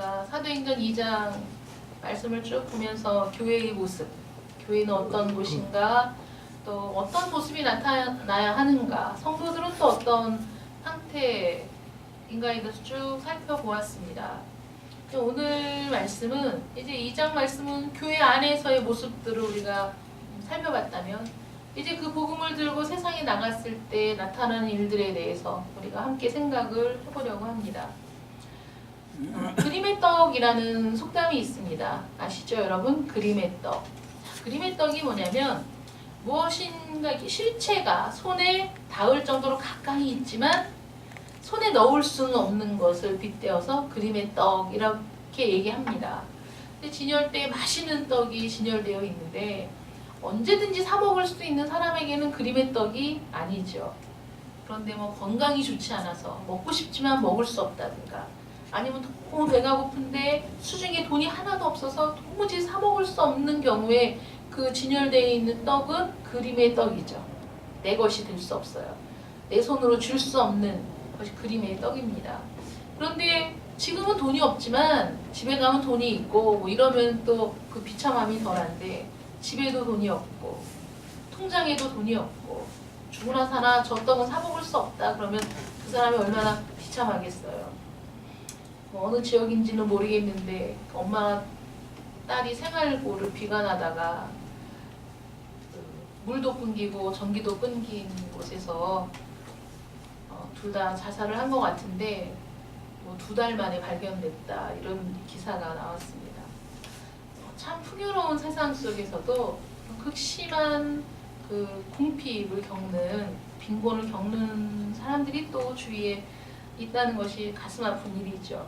우리가 사도행전 2장 말씀을 쭉 보면서 교회의 모습, 교회는 어떤 곳인가, 또 어떤 모습이 나타나야 하는가, 성도들은 또 어떤 상태인가에 대해서 쭉 살펴보았습니다. 오늘 말씀은 이제 2장 말씀은 교회 안에서의 모습들을 우리가 살펴봤다면 이제 그 복음을 들고 세상에 나갔을 때 나타나는 일들에 대해서 우리가 함께 생각을 해보려고 합니다. 어, 그림의 떡이라는 속담이 있습니다. 아시죠, 여러분? 그림의 떡. 자, 그림의 떡이 뭐냐면 무엇인가 실체가 손에 닿을 정도로 가까이 있지만 손에 넣을 수는 없는 것을 빗대어서 그림의 떡 이렇게 얘기합니다. 근데 진열대에 맛있는 떡이 진열되어 있는데 언제든지 사 먹을 수 있는 사람에게는 그림의 떡이 아니죠. 그런데 뭐 건강이 좋지 않아서 먹고 싶지만 먹을 수 없다든가 아니면 너무 배가 고픈데 수중에 돈이 하나도 없어서 도무지 사 먹을 수 없는 경우에 그 진열되어 있는 떡은 그림의 떡이죠. 내 것이 될 수 없어요. 내 손으로 줄 수 없는 것이 그림의 떡입니다. 그런데 지금은 돈이 없지만 집에 가면 돈이 있고 뭐 이러면 또 그 비참함이 덜한데 집에도 돈이 없고 통장에도 돈이 없고 죽으나 사나 저 떡은 사 먹을 수 없다 그러면 그 사람이 얼마나 비참하겠어요. 뭐 어느 지역인지는 모르겠는데 엄마가 딸이 생활고를 비관하다가 그 물도 끊기고 전기도 끊긴 곳에서 어, 둘다 자살을 한 것 같은데 뭐 두달 만에 발견됐다 이런 기사가 나왔습니다. 어, 참 풍요로운 세상 속에서도 극심한 그 궁핍을 겪는 빈곤을 겪는 사람들이 또 주위에 있다는 것이 가슴 아픈 일이죠.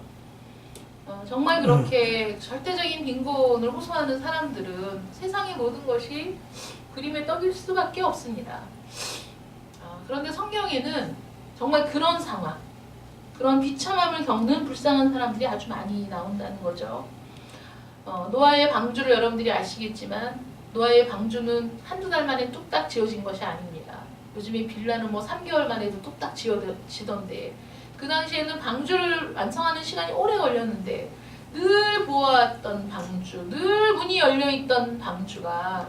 어, 정말 그렇게 절대적인 빈곤을 호소하는 사람들은 세상의 모든 것이 그림의 떡일 수밖에 없습니다. 어, 그런데 성경에는 정말 그런 상황, 그런 비참함을 겪는 불쌍한 사람들이 아주 많이 나온다는 거죠. 어, 노아의 방주를 여러분들이 아시겠지만 노아의 방주는 한두 달 만에 뚝딱 지어진 것이 아닙니다. 요즘에 빌라는 뭐 3개월 만에도 뚝딱 지어지던데 그 당시에는 방주를 완성하는 시간이 오래 걸렸는데 늘 보았던 방주, 늘 문이 열려 있던 방주가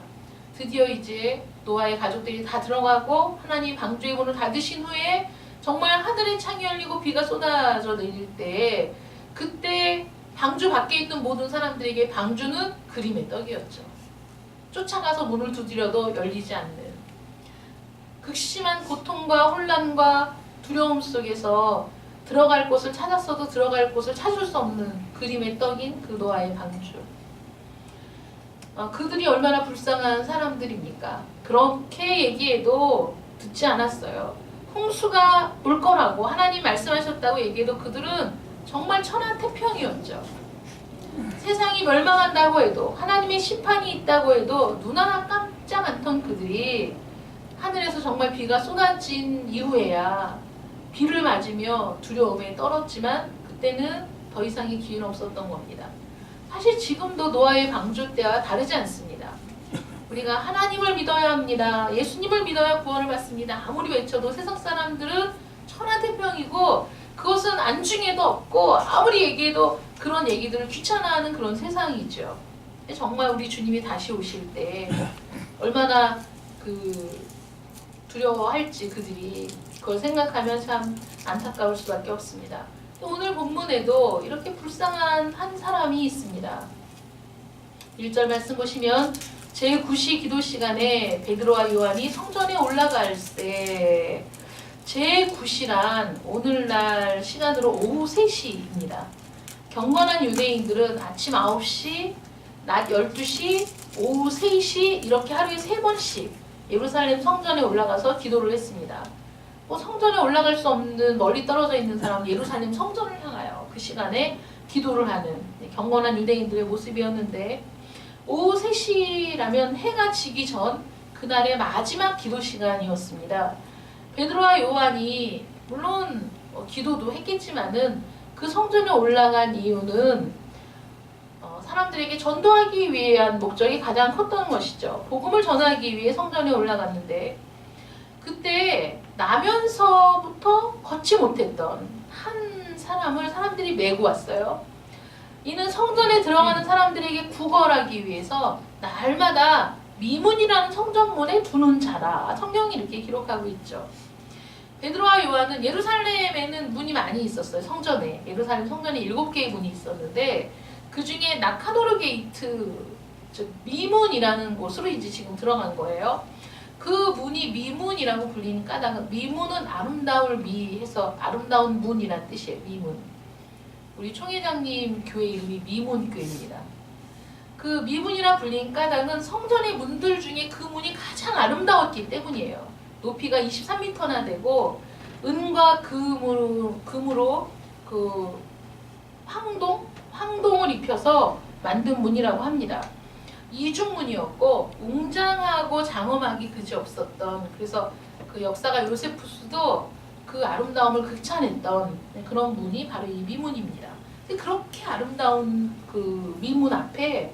드디어 이제 노아의 가족들이 다 들어가고 하나님 방주의 문을 닫으신 후에 정말 하늘의 창이 열리고 비가 쏟아져 내릴 때 그때 방주 밖에 있는 모든 사람들에게 방주는 그림의 떡이었죠. 쫓아가서 문을 두드려도 열리지 않는 극심한 고통과 혼란과 두려움 속에서 들어갈 곳을 찾았어도 들어갈 곳을 찾을 수 없는 그림의 떡인 그 노아의 방주. 어, 그들이 얼마나 불쌍한 사람들입니까? 그렇게 얘기해도 듣지 않았어요. 홍수가 올 거라고 하나님 말씀하셨다고 얘기해도 그들은 정말 천하태평이었죠. 세상이 멸망한다고 해도 하나님의 심판이 있다고 해도 눈 하나 깜짝 않던 그들이 하늘에서 정말 비가 쏟아진 이후에야 비를 맞으며 두려움에 떨었지만 그때는 더 이상의 기회는 없었던 겁니다. 사실 지금도 노아의 방주 때와 다르지 않습니다. 우리가 하나님을 믿어야 합니다. 예수님을 믿어야 구원을 받습니다. 아무리 외쳐도 세상 사람들은 천하태평이고 그것은 안중에도 없고 아무리 얘기해도 그런 얘기들을 귀찮아하는 그런 세상이죠. 정말 우리 주님이 다시 오실 때 얼마나 그 두려워할지 그들이 그걸 생각하면 참 안타까울 수밖에 없습니다. 또 오늘 본문에도 이렇게 불쌍한 한 사람이 있습니다. 1절 말씀 보시면 제9시 기도 시간에 베드로와 요한이 성전에 올라갈 때 제9시란 오늘날 시간으로 오후 3시입니다. 경건한 유대인들은 아침 9시, 낮 12시, 오후 3시 이렇게 하루에 3번씩 예루살렘 성전에 올라가서 기도를 했습니다. 뭐 성전에 올라갈 수 없는 멀리 떨어져 있는 사람은 예루살렘 성전을 향하여 그 시간에 기도를 하는 경건한 유대인들의 모습이었는데 오후 3시라면 해가 지기 전 그날의 마지막 기도 시간이었습니다. 베드로와 요한이 물론 어, 기도도 했겠지만은 그 성전에 올라간 이유는 어, 사람들에게 전도하기 위한 목적이 가장 컸던 것이죠. 복음을 전하기 위해 성전에 올라갔는데 그때 나면서부터 걷지 못했던 한 사람을 사람들이 메고 왔어요. 이는 성전에 들어가는 사람들에게 구걸하기 위해서 날마다 미문이라는 성전문에 두는 자라. 성경이 이렇게 기록하고 있죠. 베드로와 요한은 예루살렘에는 문이 많이 있었어요. 성전에. 예루살렘 성전에 일곱 개의 문이 있었는데 그 중에 나카도르 게이트, 즉 미문이라는 곳으로 이제 지금 들어간 거예요. 그 문이 미문이라고 불리는 까닭은 미문은 아름다울 미해서 아름다운 문이란 뜻이에요. 미문. 우리 총회장님 교회 이름이 미문교회입니다. 그 미문이라 불린 까닭은 성전의 문들 중에 그 문이 가장 아름다웠기 때문이에요. 높이가 23m나 되고 은과 금으로, 금으로 그 황동 황동을 입혀서 만든 문이라고 합니다. 이중문이었고 웅장하고 장엄하기 그지 없었던 그래서 그 역사가 요세푸스도 그 아름다움을 극찬했던 그런 문이 바로 이 미문입니다. 그렇게 아름다운 그 미문 앞에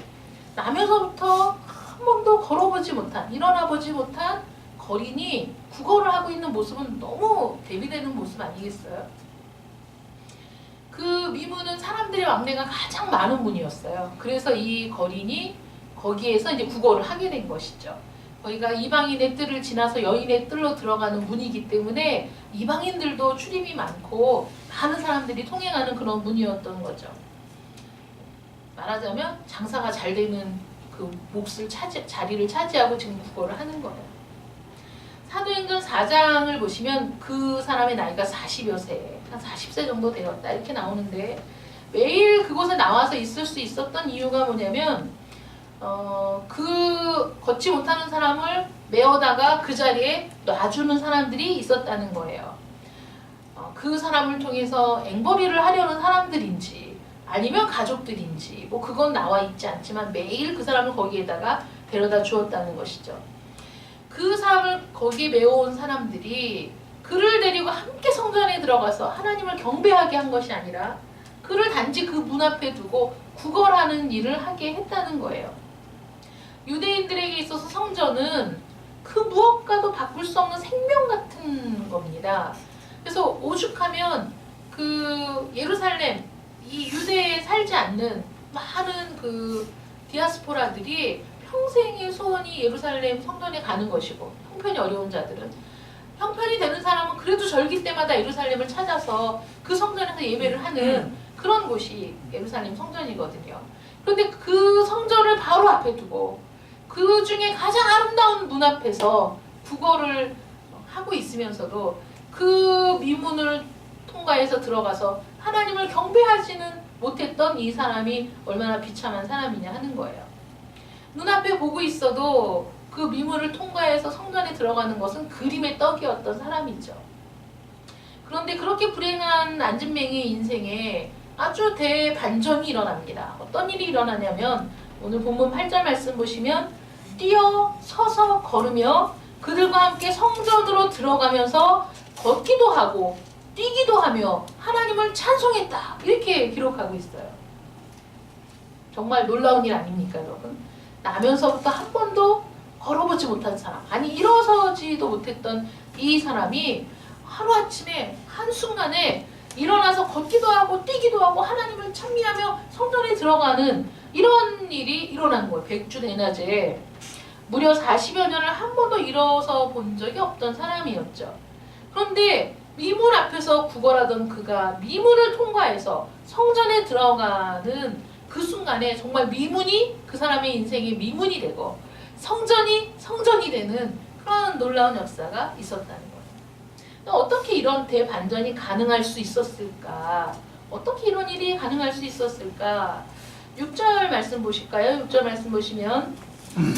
나면서부터 한 번도 걸어보지 못한 일어나 보지 못한 거린이 국어를 하고 있는 모습은 너무 대비되는 모습 아니겠어요? 그 미문은 사람들의 왕래가 가장 많은 문이었어요. 그래서 이 거린이 거기에서 이제 국어를 하게 된 것이죠. 거기가 이방인의 뜰을 지나서 여인의 뜰로 들어가는 문이기 때문에 이방인들도 출입이 많고 많은 사람들이 통행하는 그런 문이었던 거죠. 말하자면 장사가 잘 되는 그 몫을 차지, 자리를 차지하고 지금 국어를 하는 거예요. 사도행전 4장을 보시면 그 사람의 나이가 40여 세, 한 40세 정도 되었다 이렇게 나오는데 매일 그곳에 나와서 있을 수 있었던 이유가 뭐냐면 어, 그 걷지 못하는 사람을 메어다가 그 자리에 놔주는 사람들이 있었다는 거예요. 어, 그 사람을 통해서 앵벌이를 하려는 사람들인지 아니면 가족들인지 뭐 그건 나와 있지 않지만 매일 그 사람을 거기에다가 데려다 주었다는 것이죠. 그 사람을 거기에 메어온 사람들이 그를 데리고 함께 성전에 들어가서 하나님을 경배하게 한 것이 아니라 그를 단지 그 문 앞에 두고 구걸하는 일을 하게 했다는 거예요. 유대인들에게 있어서 성전은 그 무엇과도 바꿀 수 없는 생명 같은 겁니다. 그래서 오죽하면 그 예루살렘 이 유대에 살지 않는 많은 그 디아스포라들이 평생의 소원이 예루살렘 성전에 가는 것이고 형편이 어려운 자들은 형편이 되는 사람은 그래도 절기 때마다 예루살렘을 찾아서 그 성전에서 예배를 하는 그런 곳이 예루살렘 성전이거든요. 그런데 그 성전을 바로 앞에 두고 그 중에 가장 아름다운 문 앞에서 국어를 하고 있으면서도 그 미문을 통과해서 들어가서 하나님을 경배하지는 못했던 이 사람이 얼마나 비참한 사람이냐 하는 거예요. 눈앞에 보고 있어도 그 미문을 통과해서 성전에 들어가는 것은 그림의 떡이었던 사람이죠. 그런데 그렇게 불행한 안진맹의 인생에 아주 대반전이 일어납니다. 어떤 일이 일어나냐면 오늘 본문 8절 말씀 보시면 뛰어 서서 걸으며 그들과 함께 성전으로 들어가면서 걷기도 하고 뛰기도 하며 하나님을 찬송했다. 이렇게 기록하고 있어요. 정말 놀라운 일 아닙니까, 여러분? 나면서부터 한 번도 걸어보지 못한 사람, 아니 일어서지도 못했던 이 사람이 하루아침에 한순간에 일어나서 걷기도 하고 뛰기도 하고 하나님을 찬미하며 성전에 들어가는 이런 일이 일어난 거예요. 백주 대낮에 무려 40여 년을 한 번도 일어서 본 적이 없던 사람이었죠. 그런데 미문 앞에서 구걸하던 그가 미문을 통과해서 성전에 들어가는 그 순간에 정말 미문이 그 사람의 인생의 미문이 되고 성전이 성전이 되는 그런 놀라운 역사가 있었다는 거예요. 어떻게 이런 대반전이 가능할 수 있었을까? 어떻게 이런 일이 가능할 수 있었을까? 6절 말씀 보실까요? 6절 말씀 보시면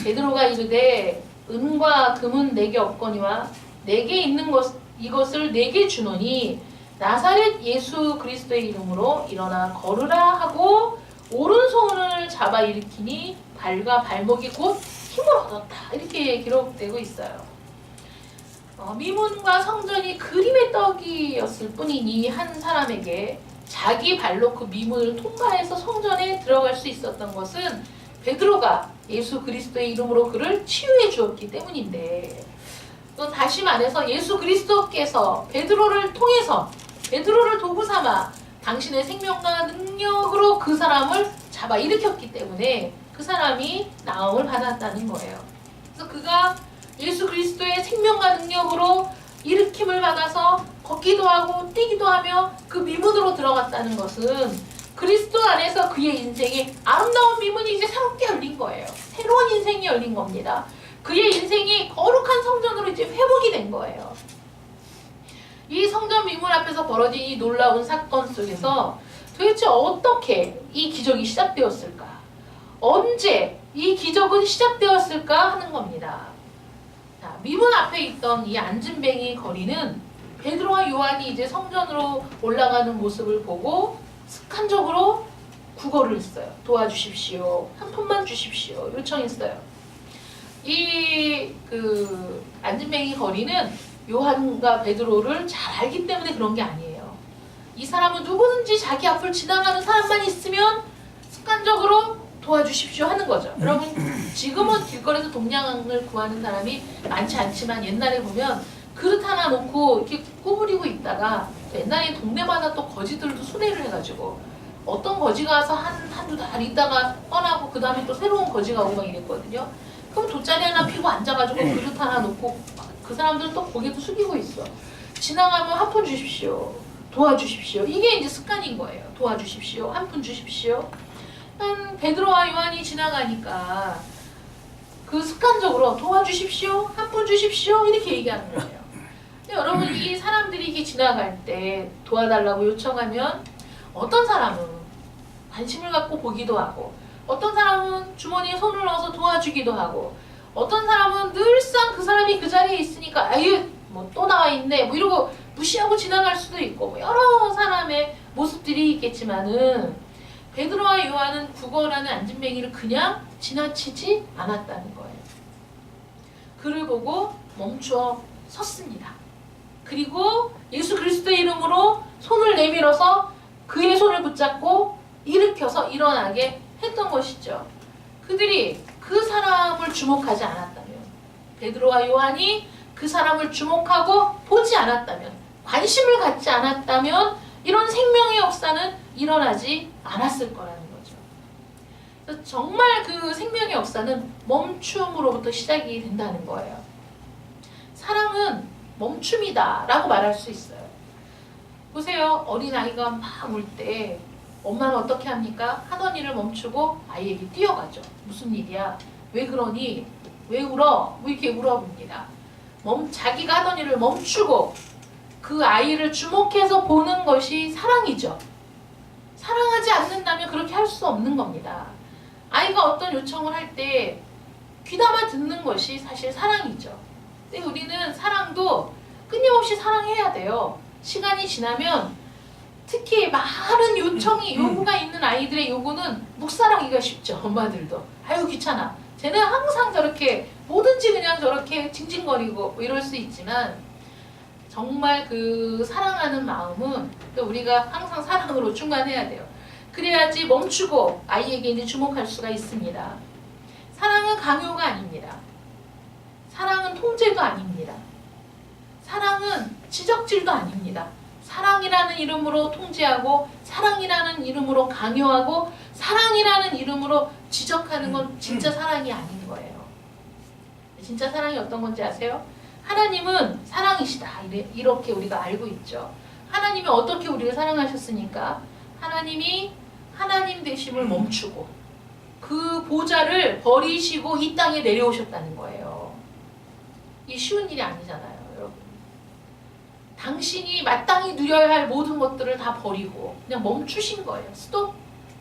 베드로가 이르되 은과 금은 내게 없거니와 내게 있는 것 이것을 내게 주노니 나사렛 예수 그리스도의 이름으로 일어나 걸으라 하고 오른손을 잡아 일으키니 발과 발목이 곧 힘을 얻었다 이렇게 기록되고 있어요. 어, 미문과 성전이 그림의 떡이었을 뿐이니 한 사람에게 자기 발로 그 미문을 통과해서 성전에 들어갈 수 있었던 것은 베드로가 예수 그리스도의 이름으로 그를 치유해 주었기 때문인데 또 다시 말해서 예수 그리스도께서 베드로를 통해서 베드로를 도구 삼아 당신의 생명과 능력으로 그 사람을 잡아 일으켰기 때문에 그 사람이 나음을 받았다는 거예요. 그래서 그가 예수 그리스도의 생명과 능력으로 일으킴을 받아서 걷기도 하고 뛰기도 하며 그 미문으로 들어갔다는 것은 그리스도 안에서 그의 인생이 아름다운 미문이 이제 새롭게 열린 거예요. 새로운 인생이 열린 겁니다. 그의 인생이 거룩한 성전으로 이제 회복이 된 거예요. 이 성전 미문 앞에서 벌어진 이 놀라운 사건 속에서 도대체 어떻게 이 기적이 시작되었을까? 언제 이 기적은 시작되었을까 하는 겁니다. 자, 미문 앞에 있던 이 안진뱅이 거리는 베드로와 요한이 이제 성전으로 올라가는 모습을 보고 습관적으로 구걸을 했어요. 도와주십시오. 한 푼만 주십시오. 요청했어요. 이 그 안진뱅이 거리는 요한과 베드로를 잘 알기 때문에 그런 게 아니에요. 이 사람은 누구든지 자기 앞을 지나가는 사람만 있으면 습관적으로 도와주십시오 하는 거죠. 여러분 지금은 길거리에서 동량을 구하는 사람이 많지 않지만 옛날에 보면 그릇 하나 놓고 이렇게 꾸부리고 있다가 옛날에 동네마다 또 거지들도 수대를 해가지고 어떤 거지가 와서 한, 한두 달 있다가 떠나고 그 다음에 또 새로운 거지가 오고 막 이랬거든요. 그럼 돗자리 하나 피고 앉아가지고 그릇 하나 놓고 그 사람들은 또 고개도 숙이고 있어. 지나가면 한 푼 주십시오. 도와주십시오. 이게 이제 습관인 거예요. 도와주십시오. 한 푼 주십시오. 한 베드로와 요한이 지나가니까 그 습관적으로 도와주십시오. 한 푼 주십시오. 이렇게 얘기하는 거예요. 근데 여러분 이 사람들이 이게 지나갈 때 도와달라고 요청하면 어떤 사람은 관심을 갖고 보기도 하고 어떤 사람은 주머니에 손을 넣어서 도와주기도 하고 어떤 사람은 늘상 그 사람이 그 자리에 있으니까 아유 뭐 또 나와 있네 뭐 이러고 무시하고 지나갈 수도 있고 뭐 여러 사람의 모습들이 있겠지만은 베드로와 요한은 구걸하는 안진뱅이를 그냥 지나치지 않았다는 거예요. 그를 보고 멈추어 섰습니다. 그리고 예수 그리스도의 이름으로 손을 내밀어서 그의 손을 붙잡고 일으켜서 일어나게 했던 것이죠. 그들이 그 사람을 주목하지 않았다면 베드로와 요한이 그 사람을 주목하고 보지 않았다면 관심을 갖지 않았다면 이런 생명의 역사는 일어나지 않았을 거라는 거죠. 정말 그 생명의 역사는 멈춤으로부터 시작이 된다는 거예요. 사랑은 멈춤이다 라고 말할 수 있어요. 보세요. 어린아이가 막 울 때 엄마는 어떻게 합니까? 하던 일을 멈추고 아이에게 뛰어가죠. 무슨 일이야? 왜 그러니? 왜 울어? 뭐 이렇게 물어봅니다. 멈, 자기가 하던 일을 멈추고 그 아이를 주목해서 보는 것이 사랑이죠. 사랑하지 않는다면 그렇게 할 수 없는 겁니다. 아이가 어떤 요청을 할 때 귀담아 듣는 것이 사실 사랑이죠. 근데 우리는 사랑도 끊임없이 사랑해야 돼요. 시간이 지나면 특히 많은 요청이 요구가 있는 아이들의 요구는 묵살하기가 쉽죠. 엄마들도 아유 귀찮아. 쟤는 항상 저렇게 뭐든지 그냥 저렇게 징징거리고 뭐 이럴 수 있지만 정말 그 사랑하는 마음은 또 우리가 항상 사랑으로 충만해야 돼요. 그래야지 멈추고 아이에게 이제 주목할 수가 있습니다. 사랑은 강요가 아닙니다. 사랑은 통제가 아닙니다. 사랑은 지적질도 아닙니다. 사랑이라는 이름으로 통제하고 사랑이라는 이름으로 강요하고 사랑이라는 이름으로 지적하는 건 진짜 사랑이 아닌 거예요. 진짜 사랑이 어떤 건지 아세요? 하나님은 사랑이시다. 이렇게 우리가 알고 있죠. 하나님이 어떻게 우리를 사랑하셨으니까 하나님이 하나님 되심을 멈추고 그 보좌를 버리시고 이 땅에 내려오셨다는 거예요. 이 쉬운 일이 아니잖아요, 여러분. 당신이 마땅히 누려야 할 모든 것들을 다 버리고 그냥 멈추신 거예요. 스톱.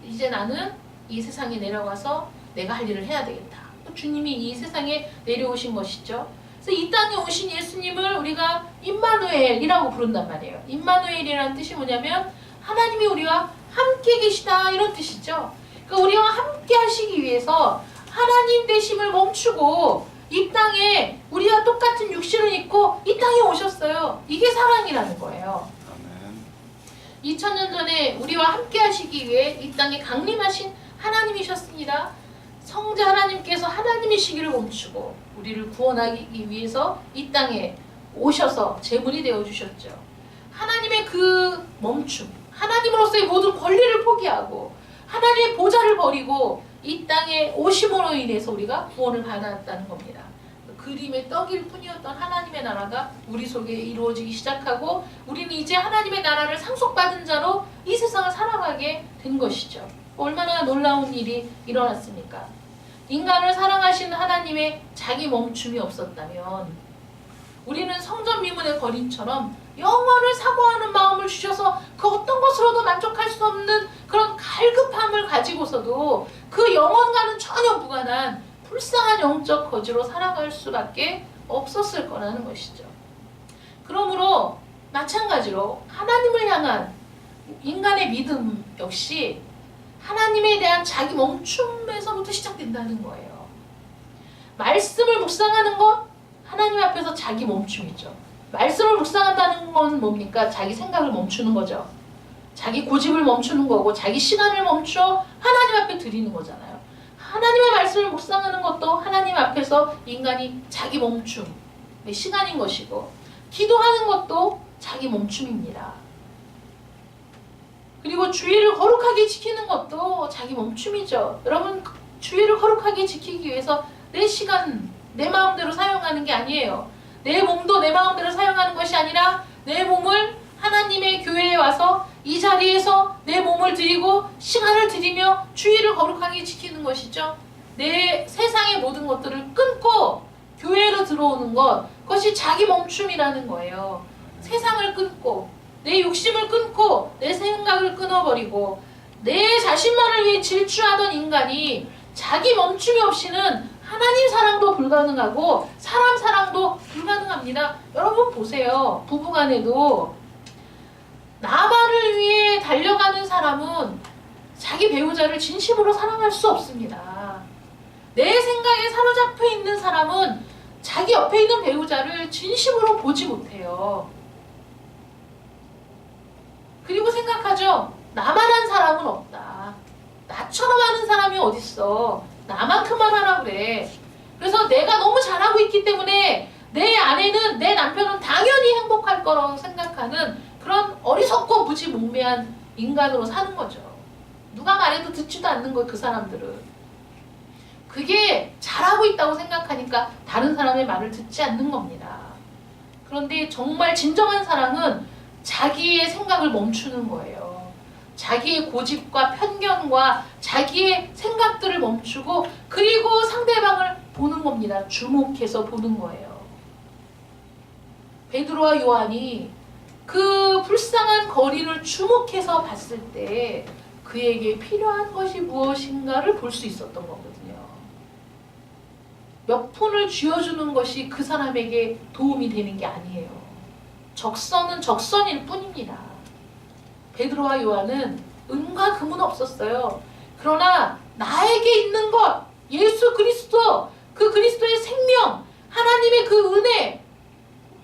이제 나는 이 세상에 내려가서 내가 할 일을 해야 되겠다. 주님이 이 세상에 내려오신 것이죠. 그래서 이 땅에 오신 예수님을 우리가 임마누엘이라고 부른단 말이에요. 임마누엘이라는 뜻이 뭐냐면 하나님이 우리와 함께 계시다 이런 뜻이죠. 그러니까 우리와 함께 하시기 위해서 하나님 되심을 멈추고 이 땅에 우리와 똑같은 육신을 입고 이 땅에 오셨어요. 이게 사랑이라는 거예요. 아멘. 2000년 전에 우리와 함께 하시기 위해 이 땅에 강림하신 하나님이셨습니다. 성자 하나님께서 하나님이시기를 멈추고 우리를 구원하기 위해서 이 땅에 오셔서 제물이 되어 주셨죠. 하나님의 그 멈춤, 하나님으로서의 모든 권리를 포기하고 하나님의 보좌를 버리고 이 땅에 오심으로 인해서 우리가 구원을 받았다는 겁니다. 그림의 떡일 뿐이었던 하나님의 나라가 우리 속에 이루어지기 시작하고 우리는 이제 하나님의 나라를 상속받은 자로 이 세상을 살아가게 된 것이죠. 얼마나 놀라운 일이 일어났습니까? 인간을 사랑하시는 하나님의 자기 멈춤이 없었다면 우리는 성전 미문의 거린처럼 영원을 사고하는 마음을 주셔서 그 어떤 것으로도 만족할 수 없는 그런 갈급함을 가지고서도 그 영원과는 전혀 무관한 불쌍한 영적 거지로 살아갈 수밖에 없었을 거라는 것이죠. 그러므로 마찬가지로 하나님을 향한 인간의 믿음 역시 하나님에 대한 자기 멈춤에서부터 시작된다는 거예요. 말씀을 묵상하는 것 하나님 앞에서 자기 멈춤이죠. 말씀을 묵상한다는 건 뭡니까? 자기 생각을 멈추는 거죠. 자기 고집을 멈추는 거고 자기 시간을 멈춰 하나님 앞에 드리는 거잖아요. 하나님의 말씀을 묵상하는 것도 하나님 앞에서 인간이 자기 멈춤의 시간인 것이고 기도하는 것도 자기 멈춤입니다. 그리고 주의를 거룩하게 지키는 것도 자기 멈춤이죠. 여러분 주의를 거룩하게 지키기 위해서 내 시간 내 마음대로 사용하는 게 아니에요. 내 몸도 내 마음대로 사용하는 것이 아니라 내 몸을 하나님의 교회에 와서 이 자리에서 내 몸을 드리고 시간을 드리며 주의를 거룩하게 지키는 것이죠. 내 세상의 모든 것들을 끊고 교회로 들어오는 것, 그것이 자기 멈춤이라는 거예요. 세상을 끊고 내 욕심을 끊고 내 생각을 끊어버리고 내 자신만을 위해 질주하던 인간이 자기 멈춤이 없이는 하나님 사랑도 불가능하고 사람 사랑도 불가능합니다. 여러분 보세요. 부부간에도 나만을 위해 달려가는 사람은 자기 배우자를 진심으로 사랑할 수 없습니다. 내 생각에 사로잡혀 있는 사람은 자기 옆에 있는 배우자를 진심으로 보지 못해요. 그리고 생각하죠. 나만 한 사람은 없다. 나처럼 하는 사람이 어딨어. 나만큼만 하라 그래. 그래서 내가 너무 잘하고 있기 때문에 내 아내는 내 남편은 당연히 행복할 거라고 생각하는 그런 어리석고 무지 몽매한 인간으로 사는 거죠. 누가 말해도 듣지도 않는 거예요, 그 사람들은. 그게 잘하고 있다고 생각하니까 다른 사람의 말을 듣지 않는 겁니다. 그런데 정말 진정한 사랑은 자기의 생각을 멈추는 거예요. 자기의 고집과 편견과 자기의 생각들을 멈추고 그리고 상대방을 보는 겁니다. 주목해서 보는 거예요. 베드로와 요한이 그 불쌍한 거리를 주목해서 봤을 때 그에게 필요한 것이 무엇인가를 볼 수 있었던 거거든요. 몇 푼을 쥐어주는 것이 그 사람에게 도움이 되는 게 아니에요. 적선은 적선일 뿐입니다. 베드로와 요한은 은과 금은 없었어요. 그러나 나에게 있는 것, 예수 그리스도, 그 그리스도의 생명, 하나님의 그 은혜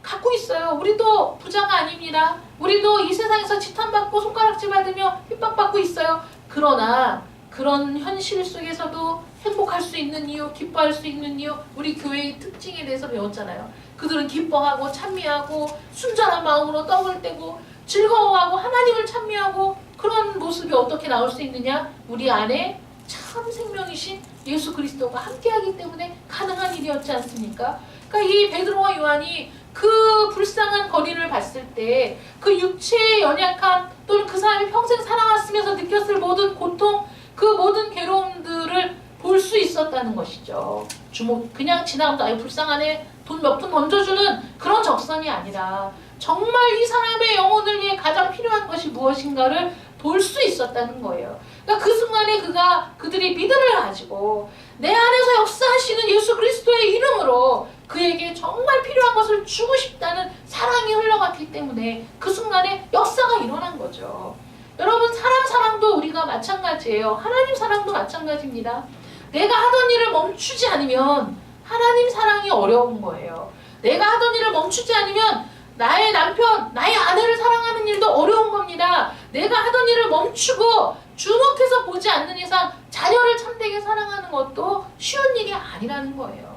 갖고 있어요. 우리도 부자가 아닙니다. 우리도 이 세상에서 지탄받고 손가락질 받으며 핍박받고 있어요. 그러나 그런 현실 속에서도 행복할 수 있는 이유, 기뻐할 수 있는 이유, 우리 교회의 특징에 대해서 배웠잖아요. 그들은 기뻐하고 찬미하고 순전한 마음으로 떡을 떼고 즐거워하고 하나님을 찬미하고 그런 모습이 어떻게 나올 수 있느냐? 우리 안에 참 생명이신 예수 그리스도가 함께하기 때문에 가능한 일이었지 않습니까? 그러니까 이 베드로와 요한이 그 불쌍한 거리를 봤을 때 그 육체의 연약함 또는 그 사람이 평생 살아왔으면서 느꼈을 모든 고통 그 모든 괴로움들을 볼 수 있었다는 것이죠. 주목 그냥 지나가도 아유 불쌍하네 돈 몇 푼 던져주는 그런 적선이 아니라 정말 이 사람의 영혼을 위해 가장 필요한 것이 무엇인가를 볼 수 있었다는 거예요. 그러니까 그 순간에 그가 그들이 믿음을 가지고 내 안에서 역사하시는 예수 그리스도의 이름으로 그에게 정말 필요한 것을 주고 싶다는 사랑이 흘러갔기 때문에 그 순간에 역사가 일어난 거죠. 여러분 사람 사랑도 우리가 마찬가지예요. 하나님 사랑도 마찬가지입니다. 내가 하던 일을 멈추지 않으면 하나님 사랑이 어려운 거예요. 내가 하던 일을 멈추지 않으면 나의 남편, 나의 아내를 사랑하는 일도 어려운 겁니다. 내가 하던 일을 멈추고 주목해서 보지 않는 이상 자녀를 참되게 사랑하는 것도 쉬운 일이 아니라는 거예요.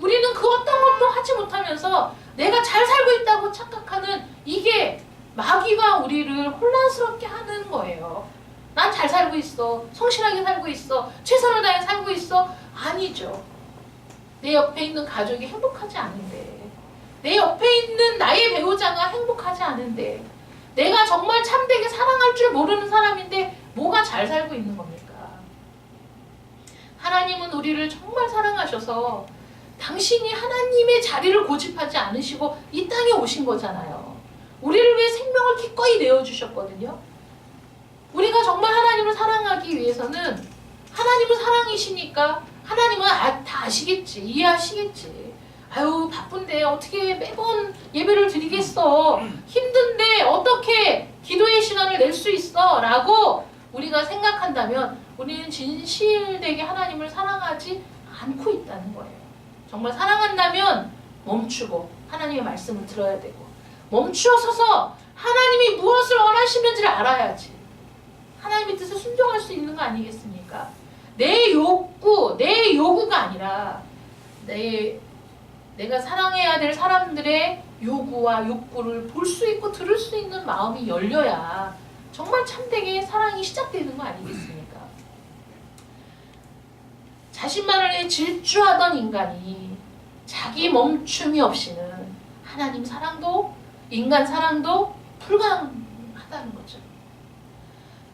우리는 그 어떤 것도 하지 못하면서 내가 잘 살고 있다고 착각하는 이게 마귀가 우리를 혼란스럽게 하는 거예요. 난 잘 살고 있어. 성실하게 살고 있어. 최선을 다해 살고 있어. 아니죠. 내 옆에 있는 가족이 행복하지 않은데. 내 옆에 있는 나의 배우자가 행복하지 않은데. 내가 정말 참되게 사랑할 줄 모르는 사람인데 뭐가 잘 살고 있는 겁니까? 하나님은 우리를 정말 사랑하셔서 당신이 하나님의 자리를 고집하지 않으시고 이 땅에 오신 거잖아요. 우리를 위해 생명을 기꺼이 내어주셨거든요. 우리가 정말 하나님을 사랑하기 위해서는 하나님은 사랑이시니까 하나님은 아, 다 아시겠지. 이해하시겠지. 아유, 바쁜데 어떻게 매번 예배를 드리겠어. 힘든데 어떻게 기도의 시간을 낼 수 있어. 라고 우리가 생각한다면 우리는 진실되게 하나님을 사랑하지 않고 있다는 거예요. 정말 사랑한다면 멈추고 하나님의 말씀을 들어야 되고 멈추어 서서 하나님이 무엇을 원하시는지를 알아야지. 하나님의 뜻에 순종할 수 있는 거 아니겠습니까? 내 욕구, 내 요구가 아니라 내 내가 사랑해야 될 사람들의 요구와 욕구를 볼 수 있고 들을 수 있는 마음이 열려야 정말 참되게 사랑이 시작되는 거 아니겠습니까? 자신만을 질주하던 인간이 자기 멈춤이 없이는 하나님 사랑도 인간 사랑도 불가능하다는 거죠.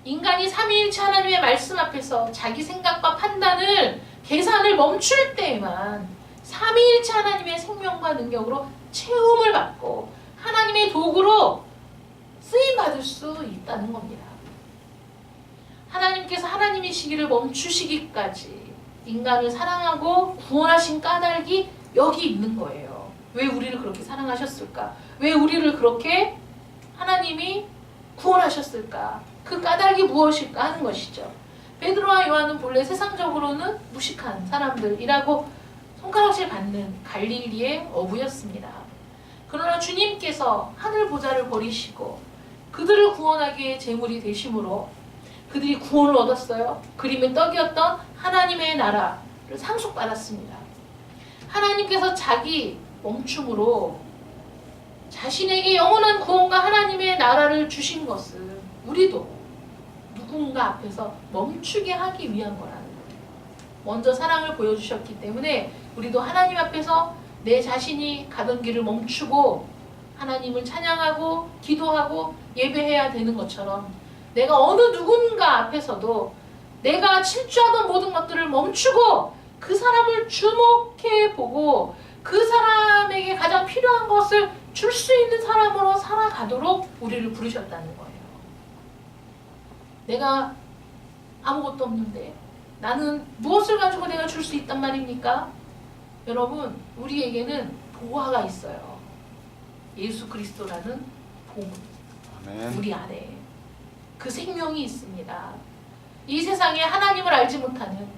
인간이 삼위일체 하나님의 말씀 앞에서 자기 생각과 판단을 계산을 멈출 때에만 삼위일체 하나님의 생명과 능력으로 채움을 받고 하나님의 도구로 쓰임 받을 수 있다는 겁니다. 하나님께서 하나님의 시기를 멈추시기까지 인간을 사랑하고 구원하신 까닭이 여기 있는 거예요. 왜 우리를 그렇게 사랑하셨을까? 왜 우리를 그렇게 하나님이 구원하셨을까? 그 까닭이 무엇일까 하는 것이죠. 베드로와 요한은 본래 세상적으로는 무식한 사람들이라고 손가락질 받는 갈릴리의 어부였습니다. 그러나 주님께서 하늘 보좌를 버리시고 그들을 구원하기 위해 제물이 되심으로 그들이 구원을 얻었어요. 그림의 떡이었던 하나님의 나라를 상속받았습니다. 하나님께서 자기 멈춤으로 자신에게 영원한 구원과 하나님의 나라를 주신 것은 우리도 누군가 앞에서 멈추게 하기 위한 거라는 거예요. 먼저 사랑을 보여주셨기 때문에 우리도 하나님 앞에서 내 자신이 가던 길을 멈추고 하나님을 찬양하고 기도하고 예배해야 되는 것처럼 내가 어느 누군가 앞에서도 내가 질주하던 모든 것들을 멈추고 그 사람을 주목해 보고 그 사람에게 가장 필요한 것을 줄 수 있는 사람으로 살아가도록 우리를 부르셨다는 거예요. 내가 아무것도 없는데 나는 무엇을 가지고 내가 줄 수 있단 말입니까? 여러분, 우리에게는 보화가 있어요. 예수 그리스도라는 보물. 우리 안에 그 생명이 있습니다. 이 세상에 하나님을 알지 못하는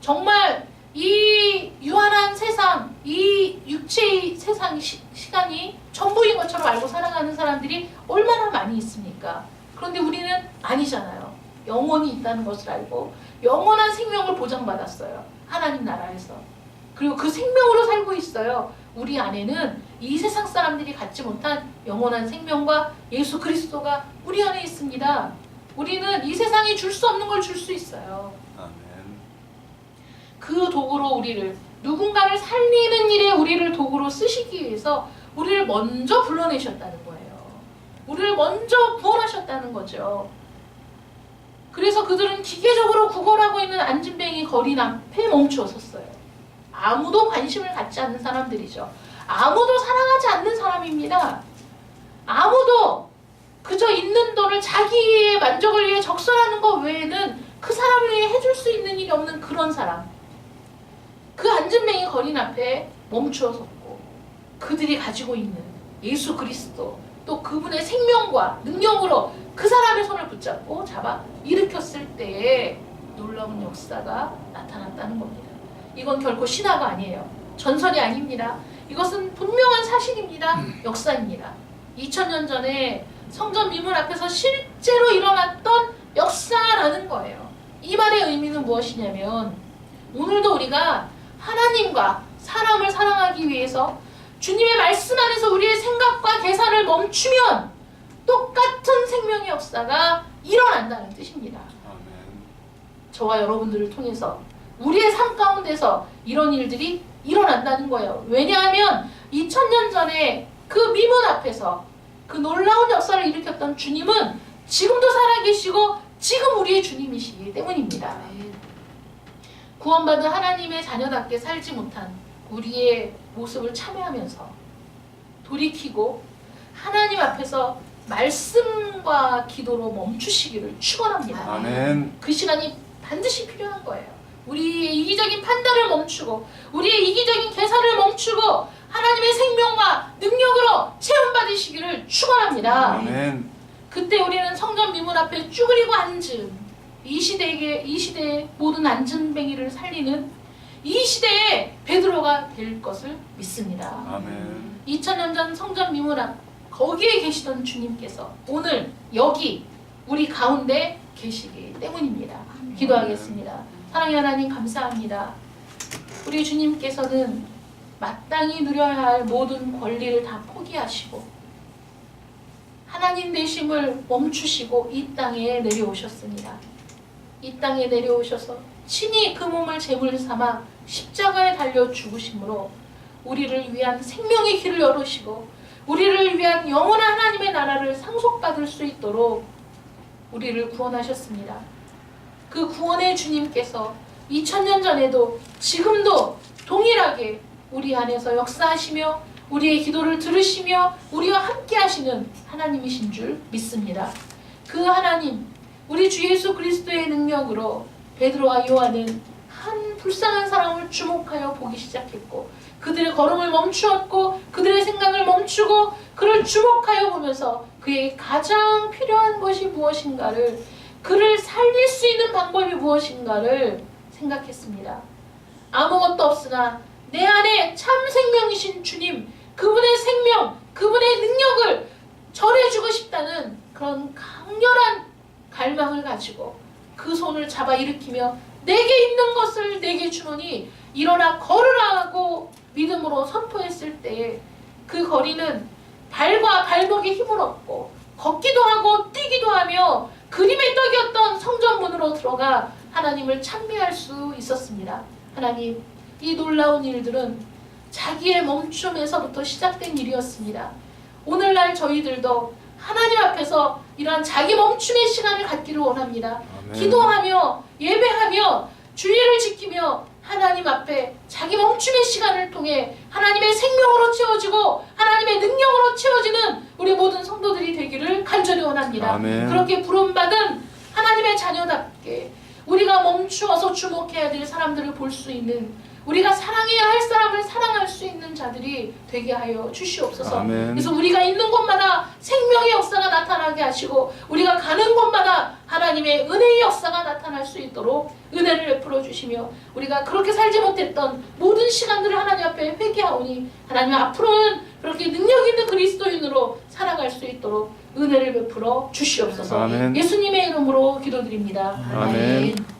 정말 이 유한한 세상, 이 육체의 세상 시, 시간이 전부인 것처럼 알고 살아가는 사람들이 얼마나 많이 있습니까? 그런데 우리는 아니잖아요. 영원히 있다는 것을 알고 영원한 생명을 보장받았어요. 하나님 나라에서. 그리고 그 생명으로 살고 있어요. 우리 안에는 이 세상 사람들이 갖지 못한 영원한 생명과 예수 그리스도가 우리 안에 있습니다. 우리는 이 세상이 줄 수 없는 걸 줄 수 있어요. 아멘. 그 도구로 우리를 누군가를 살리는 일에 우리를 도구로 쓰시기 위해서 우리를 먼저 불러내셨다는 거예요. 우리를 먼저 구원하셨다는 거죠. 그래서 그들은 기계적으로 구걸하고 있는 안진뱅이 거리 앞에 멈추어 섰어요. 아무도 관심을 갖지 않는 사람들이죠. 아무도 사랑하지 않는 사람입니다. 아무도 그저 있는 돈을 자기의 만족을 위해 적설하는 것 외에는 그 사람을 위해 해줄 수 있는 일이 없는 그런 사람. 그 안전뱅이 거린 앞에 멈추어 섰고 그들이 가지고 있는 예수 그리스도 또 그분의 생명과 능력으로 그 사람의 손을 붙잡고 잡아 일으켰을 때에 놀라운 역사가 나타났다는 겁니다. 이건 결코 신화가 아니에요. 전설이 아닙니다. 이것은 분명한 사실입니다. 역사입니다. 2000년 전에 성전 미문 앞에서 실제로 일어났던 역사라는 거예요. 이 말의 의미는 무엇이냐면 오늘도 우리가 하나님과 사람을 사랑하기 위해서 주님의 말씀 안에서 우리의 생각과 계산을 멈추면 똑같은 생명의 역사가 일어난다는 뜻입니다. 저와 여러분들을 통해서 우리의 삶 가운데서 이런 일들이 일어난다는 거예요. 왜냐하면 2000년 전에 그 미문 앞에서 그 놀라운 역사를 일으켰던 주님은 지금도 살아계시고 지금 우리의 주님이시기 때문입니다. 구원받은 하나님의 자녀답게 살지 못한 우리의 모습을 참여하면서 돌이키고 하나님 앞에서 말씀과 기도로 멈추시기를 축원합니다. 아멘. 그 시간이 반드시 필요한 거예요. 우리의 이기적인 판단을 멈추고 우리의 이기적인 계산을 멈추고 하나님의 생명과 능력으로 체험받으시기를 축원합니다. 아멘. 그때 우리는 성전 미문 앞에 쭈그리고 앉은 이 시대에 이 시대의 모든 앉은뱅이를 살리는 이 시대의 베드로가 될 것을 믿습니다. 아멘. 2000년 전 성전 미문 앞 거기에 계시던 주님께서 오늘 여기 우리 가운데 계시기 때문입니다. 기도하겠습니다. 사랑의 하나님 감사합니다. 우리 주님께서는 마땅히 누려야 할 모든 권리를 다 포기하시고 하나님 되심을 멈추시고 이 땅에 내려오셨습니다. 이 땅에 내려오셔서 친히 그 몸을 제물 삼아 십자가에 달려 죽으심으로 우리를 위한 생명의 길을 열으시고 우리를 위한 영원한 하나님의 나라를 상속받을 수 있도록 우리를 구원하셨습니다. 그 구원의 주님께서 2000년 전에도 지금도 동일하게 우리 안에서 역사하시며 우리의 기도를 들으시며 우리와 함께 하시는 하나님이신 줄 믿습니다. 그 하나님, 우리 주 예수 그리스도의 능력으로 베드로와 요한은 한 불쌍한 사람을 주목하여 보기 시작했고 그들의 걸음을 멈추었고 그들의 생각을 멈추고 그를 주목하여 보면서 그에게 가장 필요한 것이 무엇인가를 그를 살릴 수 있는 방법이 무엇인가를 생각했습니다. 아무것도 없으나 내 안에 참 생명이신 주님, 그분의 생명, 그분의 능력을 전해주고 싶다는 그런 강렬한 갈망을 가지고 그 손을 잡아 일으키며 내게 있는 것을 내게 주노니 일어나 걸으라고 믿음으로 선포했을 때에 그 거리는 발과 발목에 힘을 얻고 걷기도 하고 뛰기도 하며 그림의 떡이었던 성전문으로 들어가 하나님을 찬미할 수 있었습니다. 하나님, 이 놀라운 일들은 자기의 멈춤에서부터 시작된 일이었습니다. 오늘날 저희들도 하나님 앞에서 이러한 자기 멈춤의 시간을 갖기를 원합니다. 아멘. 기도하며 예배하며 주의를 지키며 하나님 앞에 자기 멈춤의 시간을 통해 하나님의 생명으로 채워지고 하나님의 능력으로 채워지는 우리 모든 성도들이 되기를 간절히 원합니다. 아멘. 그렇게 부름받은 하나님의 자녀답게 우리가 멈추어서 주목해야 될 사람들을 볼 수 있는 우리가 사랑해야 할 사람을 사랑할 수 있는 자들이 되게 하여 주시옵소서. 아멘. 그래서 우리가 있는 곳마다 생명의 역사가 나타나게 하시고 우리가 가는 곳마다 하나님의 은혜의 역사가 나타날 수 있도록 은혜를 베풀어 주시며 우리가 그렇게 살지 못했던 모든 시간들을 하나님 앞에 회개하오니 하나님 앞으로는 그렇게 능력 있는 그리스도인으로 살아갈 수 있도록 은혜를 베풀어 주시옵소서. 아멘. 예수님의 이름으로 기도드립니다. 아멘.